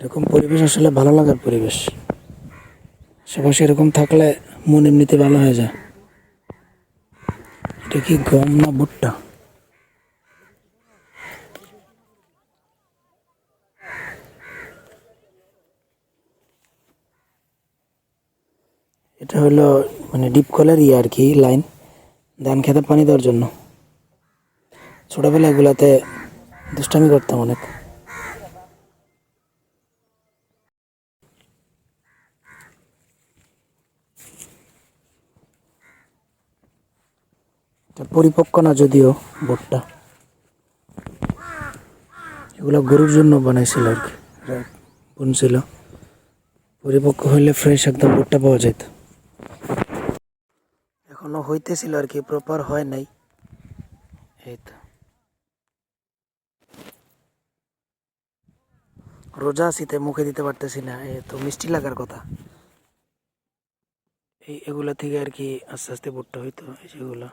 এরকম পরিবেশ আসলে ভালো লাগার পরিবেশ। আশেপাশে এরকম থাকলে মন এমনিতে ভালো হয়ে যায়। এটা কি গম না ভুট্টা? এটা হলো মানে ডিপ কলের ইয়ে আর কি, লাইন। ধান খেতে পানি দেওয়ার জন্য। ছোটোবেলা এগুলাতে দুষ্টামি করতাম অনেক। পরিপক্ক না যদিও ভুট্টা। এগুলো গরুর জন্য বানাইছিল আর কি বুনছিল। পরিপক্ক হইলে ফ্রেশ একদম ভুট্টা পাওয়া যেত এখনও হইতেছিল আর কি প্রপার হয় নাই। এই তো। রোজা শীতে মুখে দিতে পারতেছি না এ তো মিষ্টি লাগার কথা। এই এগুলা থেকে আর কি আস্তে আস্তে ভুট্টা হইতো যেগুলা।